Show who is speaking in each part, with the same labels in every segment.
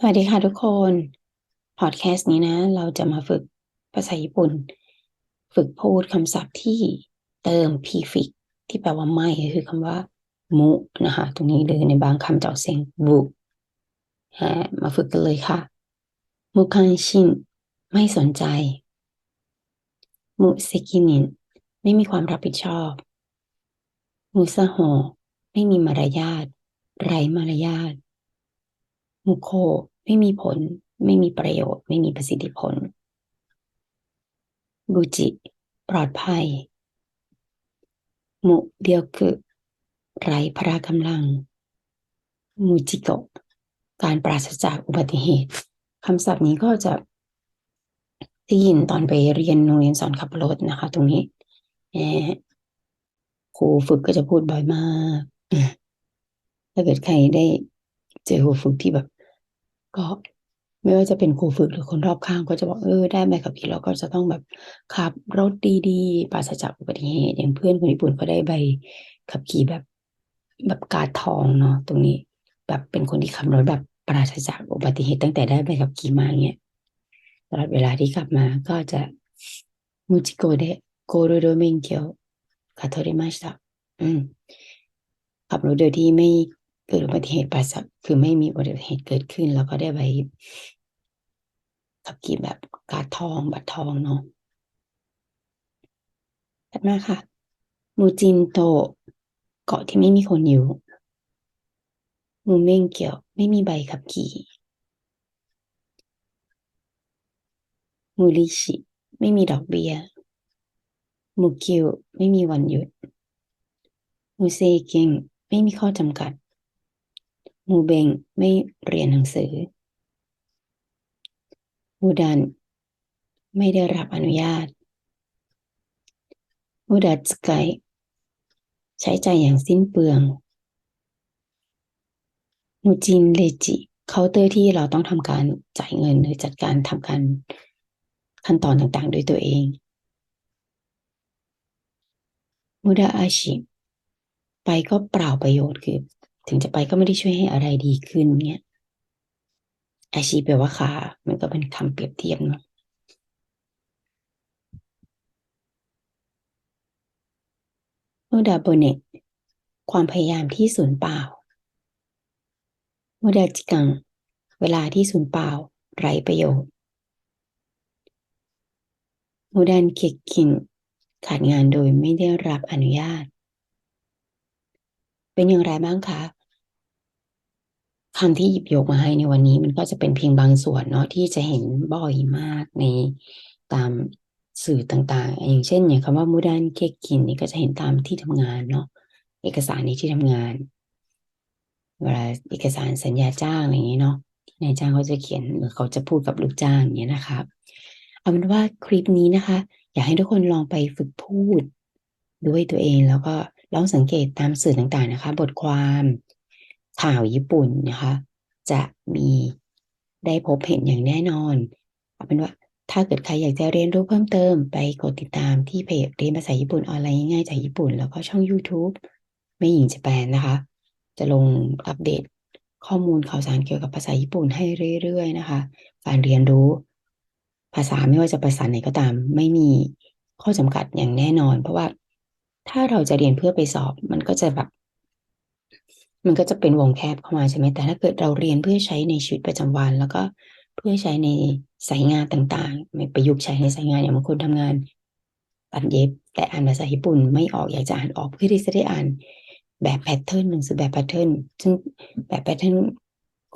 Speaker 1: สวัสดีค่ะทุกคน พอดแคสต์นี้นะ เราจะมาฝึกภาษาญี่ปุ่น ฝึกพูดคำศัพท์ที่เติม prefix ที่แปลว่าไม่คือคำว่า มุนะคะ ตรงนี้เลยในบางคำจะออกเสียงบุฮะมาฝึกกันเลยค่ะมุคันชินไม่สนใจ มุเซกินิน ไม่มีความรับผิดชอบ มุซาโฮไม่มีมารยาท ไร้มารยาท มุโค ไม่มีผล ไม่มีประโยชน์ ไม่มีประสิทธิผลบูจิ ปลอดภัย มุเดียวคือไร้พละกำลัง มูจิโกะการปราศจากอุบัติเหตุคำศัพท์นี้ก็จะได้ยินตอนไปเรียนโรงเรียนสอนขับรถนะคะ ตรงนี้ครูฝึกก็จะพูดบ่อยมาก ถ้าเกิดใครได้เจอครูฝึกที่แบบ ก็ไม่ว่าจะเป็นครูฝึกหรือคนรอบข้างก็จะบอกเออได้ใบขับขี่เราก็จะต้องแบบขับรถดีๆปราศจากอุบัติเหตุอย่างเพื่อนคนญี่ปุ่นก็ได้ใบขับขี่แบบแบบกาดทองเนาะตรงนี้ แบบเป็นคนที่ขับรถแบบปราศจากอุบัติเหตุตั้งแต่ได้ใบขับขี่มาเนี่ยตลอดเวลาที่กลับมาก็จะมูจิโกเดโกโรโดเมนเกียวคาโตริมาสตาอืมขับรถโดยที่ไม่ เกิดอุบัติเหตุปราศคือไม่มีอุบัติเหตุเกิดขึ้น แล้วก็ได้ใบขับขี่แบบกาดทองบัตรทองเนาะถัดมาค่ะมูจินโต เกาะที่ไม่มีคนอยู่มูเม่งเกี่ยว ไม่มีใบขับขี่มูริชิ ไม่มีดอกเบี้ยมูคิว ไม่มีวันหยุดมูเซเกงไม่มีข้อจำกัด มูเบงไม่เรียนหนังสือ มูดัน ไม่ได้รับอนุญาต มูดัตสกายใช้ใจอย่างสิ้นเปลือง มูจินเลจิเคาน์เตอร์ที่เราต้องทำการจ่ายเงินหรือจัดการทำการขั้นตอนต่างๆ ด้วยตัวเองมูดาอาชิ ไปก็เปล่าประโยชน์คือ ถึงจะไปก็ไม่ได้ช่วยให้อะไรดีขึ้นเนี่ยอาชีแปลว่าขามันก็เป็นคำเปรียบเทียบเนาะโมดาโบเนตความพยายามที่สูญเปล่าโมดาจิกัง เวลาที่สูญเปล่า ไร้ประโยชน์โมดันเกกิน ขาดงานโดยไม่ได้รับอนุญาต เป็นอย่างไรบ้างคะ คำที่หยิบยกมาให้ในวันนี้มันก็จะเป็นเพียงบางส่วนเนาะที่จะเห็นบ่อยมากในตามสื่อต่างๆ อย่างเช่นอย่างคำว่ามูดันเคกินนี่ก็จะเห็นตามที่ทำงานเนาะเอกสารในที่ทำงาน เวลาเอกสารสัญญาจ้างอะไรอย่างนี้เนาะนายจ้างเขาจะเขียนหรือเขาจะพูดกับลูกจ้างอย่างนี้นะครับเอาเป็นว่าคลิปนี้นะคะ อยากให้ทุกคนลองไปฝึกพูดด้วยตัวเองแล้วก็ลองสังเกตตามสื่อต่างๆนะคะ บทความ ข่าวญี่ปุ่นนะคะ จะมีได้พบเห็นอย่างแน่นอนเอาเป็นว่าถ้าเกิดใครอยากจะเรียนรู้เพิ่มเติม ไปกดติดตามที่เพจเรียนภาษาญี่ปุ่นออนไลน์ง่ายๆจากญี่ปุ่น แล้วก็ช่อง YouTube ไม่หญิงจะแปลนะคะ จะลงอัปเดตข้อมูลข่าวสารเกี่ยวกับภาษาญี่ปุ่นให้เรื่อยๆนะคะ การเรียนรู้ ภาษาไม่ว่าจะภาษาไหนก็ตาม ไม่มีข้อจำกัดอย่างแน่นอน เพราะว่าถ้าเราจะเรียนเพื่อไปสอบ มันก็จะแบบ มันก็จะเป็นวงแคบเข้ามาใช่ไหมแต่ถ้าเกิดเราเรียนเพื่อใช้ในชีวิตประจำวัน แล้วก็เพื่อใช้ในสายงานต่างๆไม่ประยุกต์ใช้ในสายงานอย่างบางคนทำงานตัดเย็บ แต่อ่านภาษาญี่ปุ่นไม่ออกอยากจะอ่านออกเพื่อที่จะได้อ่านแบบแพทเทิร์นหนังสือแบบแพทเทิร์นซึ่งแบบแพทเทิร์น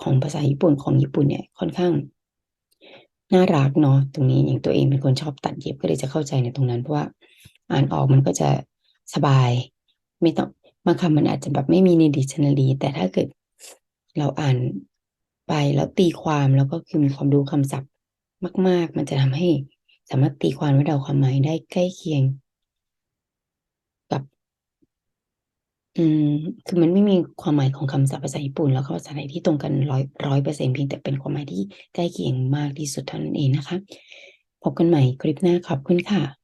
Speaker 1: ของภาษาญี่ปุ่นของญี่ปุ่นเนี่ยค่อนข้างน่ารักเนาะตรงนี้อย่างตัวเองเป็นคนชอบตัดเย็บก็เลยจะเข้าใจในตรงนั้นเพราะว่าอ่านออกมันก็จะสบาย ไม่ต้อง บางคำมันอาจจะแบบไม่มีในดิกชันนารีแต่ถ้าเกิดเราอ่านไปแล้วตีความแล้วก็คือมีความรู้คำศัพท์มาก ๆ มันจะทำให้สามารถตีความและเดาความหมายได้ใกล้เคียง กับ อืม คือมันไม่มีความหมายของคำศัพท์ภาษาญี่ปุ่น แล้วก็ภาษาไทยที่ตรงกันร้อยร้อยเปอร์เซ็นต์เพียงแต่เป็นความหมายที่ใกล้เคียงมากที่สุดเท่านั้นเองนะคะ พบกันใหม่คลิปหน้าขอบคุณค่ะ